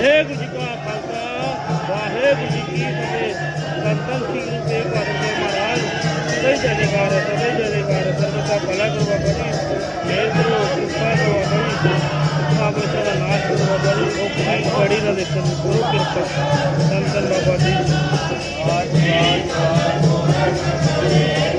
ਵਾਹਿਗੁਰੂ ਜੀ ਕਾ ਖਾਲਸਾ, ਵਾਹਿਗੁਰੂ ਜੀ ਕੀ ਫਤਿਹ। ਸੰਤਨ ਸਿੰਘ ਗੁਰੂ ਤੇਗ ਬਹਾਦਰ ਮਹਾਰਾਜ, ਸਦਾ ਹੀ ਸਦਾ ਹੀ ਜੈਕਾਰ ਦਾ ਭਲਾ ਕਰੋ ਬਾਬਾ ਜੀ। ਮੇਰ ਕਰੋ, ਕਿਰਪਾ ਕਰੋ ਬਾਬਾ ਜੀ। ਮਹਾਂਪੁਰਸ਼ਾਂ ਦਾ ਨਾਸ਼ ਕਰੋ ਬਾਬਾ ਜੀ। ਉਹ ਕੋਈ ਕੜੀ ਨਾ ਦੇਖਣ ਨੂੰ ਕਿਰਪਾ। ਸੰਤਨ ਬਾਬਾ ਜੀ। ਲੈ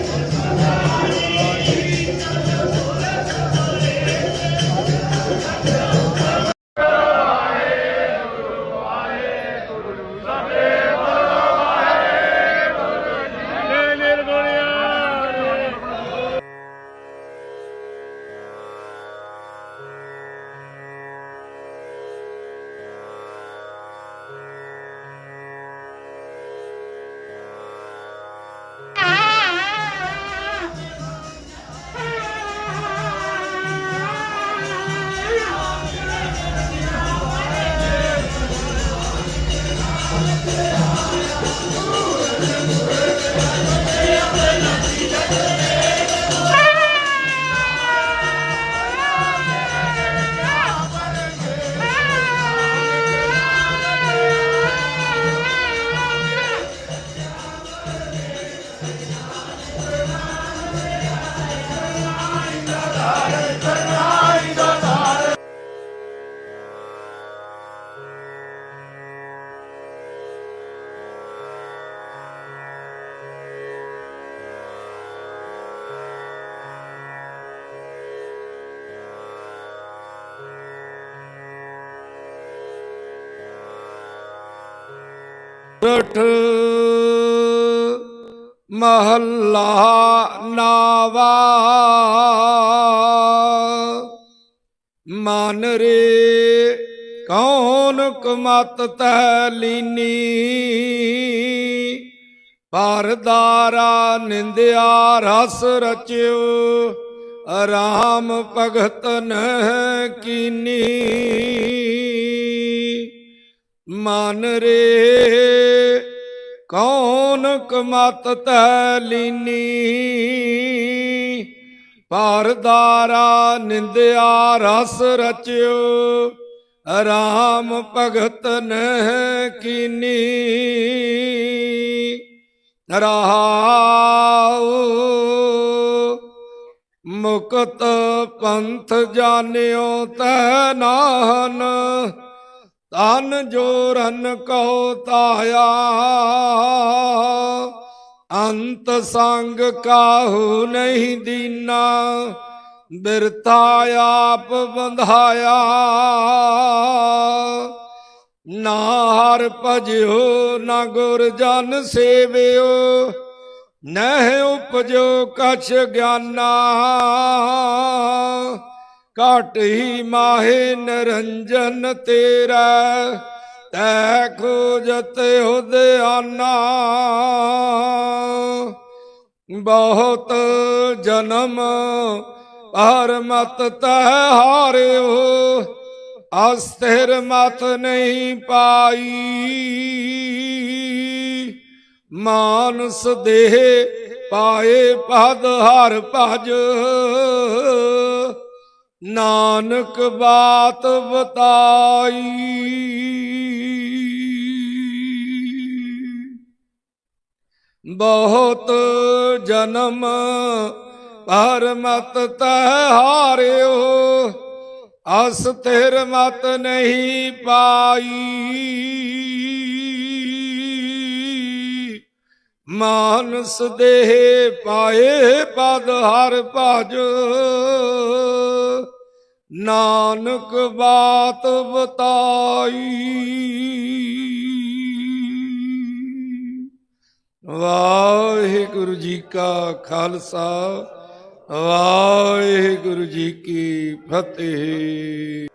ਰਠ ਮਹੱਲਾ ਨਾਵਾ। ਮਨ ਰੇ ਕੌਣ ਕਮਤ ਤੈ ਲੀਨੀ। ਪਰਦਾਰਾ ਨਿੰਦਿਆ ਰਸ ਰਚਿਓ, ਰਾਮ ਭਗਤ ਨਹਿ ਕੀਨੀ। ਮਨ ਰੇ, ਕੌਣ ਕਮਤ ਤੈ ਲੀਨੀ? ਪਰਦਾਰਾ ਨਿੰਦਿਆ ਰਸ ਰਚਿਓ, ਰਾਮ ਭਗਤ ਨਹਿ ਕੀਨੀ? ਰਹਾਉ ਮੁਕਤ ਪੰਥ ਜਾਣਿਓ ਤੈ ਨਾਹਨ ਤਨ ਜੋਰਨ ਕਉ ਤਾਇਆ ਅੰਤ ਸੰਗ ਕਾਹੂ ਨਹੀਂ ਦੀਨਾ, ਬਿਰਥਾ ਆਪ ਬੰਧਾਇਆ। ਨਾ ਹਰ ਭਜਿਓ, ਨਾ ਗੁਰ ਜਨ ਸੇਵਿਓ, ਨਹਿ ਉਪਜੋ ਕਛ ਗਿਆਨਾ। ਘਟ ਹੀ ਮਾਹੇ ਨਰੰਜਨ ਤੇਰਾ, ਤੈ ਖੋਜਤ ਹੁਦਿਆਨਾ ਬਹੁਤ ਜਨਮ ਹਰ ਮਤ ਤੈ ਹਾਰਿਓ, ਅਸਥਿਰ ਮਤ ਨਹੀਂ ਪਾਈ। ਮਾਨਸ ਦੇਹ ਪਾਏ ਪਦ ਹਰ ਭਜ ਨਾਨਕ ਬਾਤ ਬਤਾਈ ਬਹੁਤ ਜਨਮ ਪਰ ਮਤ ਤੈ ਹਾਰਿਓ ਅਸਥਿਰ ਮਤ ਨਹੀਂ ਪਾਈ। ਮਾਨਸ ਦੇਹ ਪਾਏ ਪਦ ਹਰ ਭਜ ਨਾਨਕ ਬਾਤ ਬਤਾਈ ਵਾਹਿਗੁਰੂ ਜੀ ਕਾ ਖਾਲਸਾ ਵਾਹਿਗੁਰੂ ਜੀ ਕੀ ਫਤਿਹ।